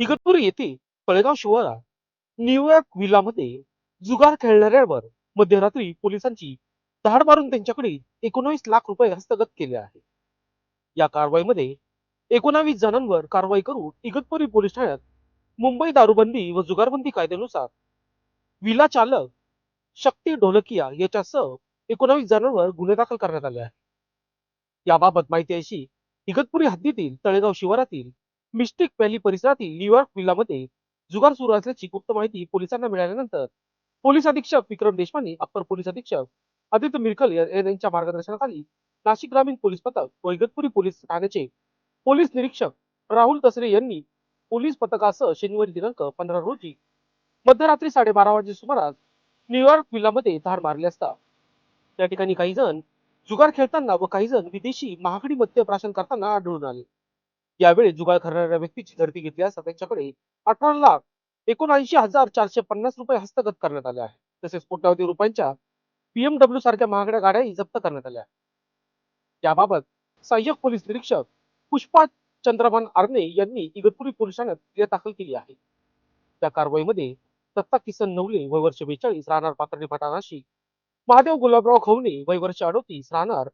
इगतपुरी येथे पळेगाव शिवारात न्यूयॉर्क विलामध्ये जुगार खेळणाऱ्यांवर मध्यरात्री पोलिसांची धाड मारून त्यांच्याकडे एकोणावीस लाख रुपये हस्तगत केले आहे या कारवाईमध्ये एकोणावीस जणांवर कारवाई करून इगतपुरी पोलीस ठाण्यात मुंबई दारूबंदी व जुगारबंदी कायद्यानुसार विला चालक शक्ती ढोलकिया याच्यासह एकोणावीस जणांवर गुन्हे दाखल करण्यात आले आहे याबाबत माहिती अशी इगतपुरी हद्दीतील तळेगाव शिवारातील मिस्टिक व्हॅली परिसरातील न्यूयॉर्क विलामध्ये जुगार सुरू असल्याची गुप्त माहिती पोलिसांना मिळाल्यानंतर पोलीस अधीक्षक विक्रम देशपांडे अप्पर पोलीस अधीक्षक आदित्य मिरकल यांच्या मार्गदर्शनाखाली नाशिक ग्रामीण पोलीस पथक व इगतपुरी पोलीस ठाण्याचे पोलीस निरीक्षक राहुल तसरे यांनी पोलीस पथकासह शनिवारी दिनांक पंधरा रोजी मध्यरात्री साडेबारा वाजे सुमारास न्यूयॉर्क विलामध्ये धाड मारली असता. त्या ठिकाणी काही जण जुगार खेळताना व काही जण विदेशी महागडी मद्य प्राशन करताना आढळून आले. यावेळी जुगार करणाऱ्या व्यक्तीची धरती घेतली असता त्यांच्याकडे अठरा लाख एकोणऐंशी हजार चारशे पन्नास रुपये हस्तगत करण्यात आले आहे तसेच कोट्यावधी रुपयांच्या पीएमडब्ल्यू सारख्या महागड्या गाड्याही जप्त करण्यात आल्या याबाबत सहाय्यक पोलीस निरीक्षक पुष्पा चंद्रभान आरणे यांनी इगतपुरी पोलीस ठाण्यात फिर्याद दाखल केली आहे त्या कारवाईमध्ये दत्ता किसन नवले वय वर्ष बेचाळीस राहणार पाथर्डी फाटा नाशिक महादेव गुलाबराव खवणे वय वर्ष अडोतीस राहणार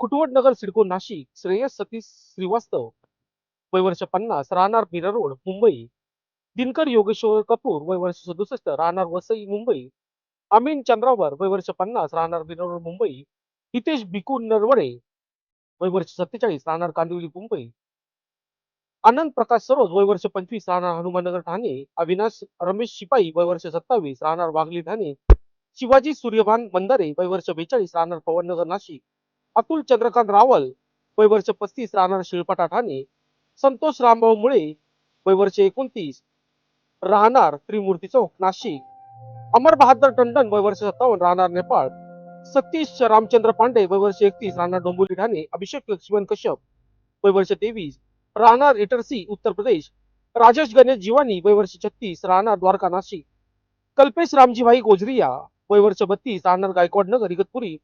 कुटवड नगर सिडको नाशिक श्रेयस सतीश श्रीवास्तव वय वर्ष पन्नास राहणार मीरा रोड मुंबई. दिनकर योगेश्वर कपूर वय वर्ष सदुसष्ट राहणार वसई मुंबई. अमीन चंद्रावर वय वर्ष पन्नास राहणार मीरा रोड मुंबई. हितेश बिकू नरवडे वय वर्ष सत्तेचाळीस राहणार कांदिवली मुंबई. आनंद प्रकाश सरोज वय वर्ष पंचवीस राहणार हनुमाननगर ठाणे. अविनाश रमेश शिपाई वय वर्ष सत्तावीस राहणार वाघली ठाणे. शिवाजी सूर्यभान मंदारे वय वर्ष बेचाळीस राहणार पवननगर नाशिक. अतुल चंद्रकांत रावल वय वर्ष पस्तीस राहणार शिळपाटा ठाणे. संतोष रामभाऊ मुळे वय वर्ष एकोणतीस राहणार त्रिमूर्ती चौक नाशिक. अमर बहादर टंडन वय वर्ष सत्तावन्न राहणार नेपाळ. सतीश रामचंद्र पांडे वय वर्ष एकतीस राहणार डोंबोली ठाणे. अभिषेक लक्ष्मण कश्यप वय वर्ष तेवीस राहणार इटरसी उत्तर प्रदेश. राजेश गणेश जीवानी वय वर्ष छत्तीस राहणार द्वारका नाशिक. कल्पेश रामजीभाई गोजरिया वय वर्ष बत्तीस राहणार गायकवाड नगर इगतपुरी.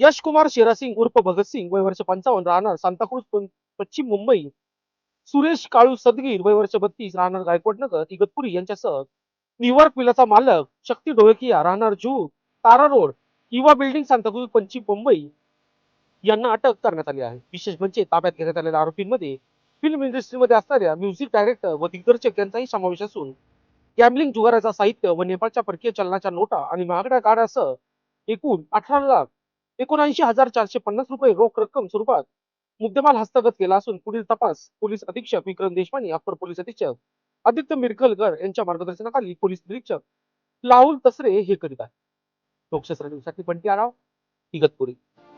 यश कुमार शेरासिंग उर्फ भगतसिंग वय वर्ष पंचावन्न राहणार सांताक्रुज पश्चिम मुंबई. सुरेश काळू सदगीर वय वर्ष बत्तीस राहणार गायकवाडनगर इगतपुरी यांच्यासह न्यूयॉर्क विलाचा मालक शक्ती डोळकिया राहणार जू तारा रोड किंवा बिल्डिंग सांताक्रुज पश्चिम मुंबई यांना अटक करण्यात आली आहे. विशेष म्हणजे ताब्यात घेण्यात आलेल्या आरोपींमध्ये फिल्म इंडस्ट्रीमध्ये असणाऱ्या म्युझिक डायरेक्टर व दिग्दर्शक यांचाही समावेश असून गॅमलिंग जुगाराचा साहित्य व नेपाळच्या परकीय चलनाच्या नोटा आणि महागड्या गाड्यासह एकूण अठरा लाख एकोणऐंशी हजार चारशे पन्नास रुपये रोख रक्कम स्वरूपात मुद्देमाल हस्तगत केला असून पुढील तपास पोलीस अधीक्षक विक्रम देशपांडे अप्पर पोलीस अधीक्षक आदित्य मिरकलकर यांच्या मार्गदर्शनाखाली पोलीस निरीक्षक लाहुल तसरे हे करीत आहेत. लोकशास्त्र न्यूजसाठी बंटी आराव इगतपुरी.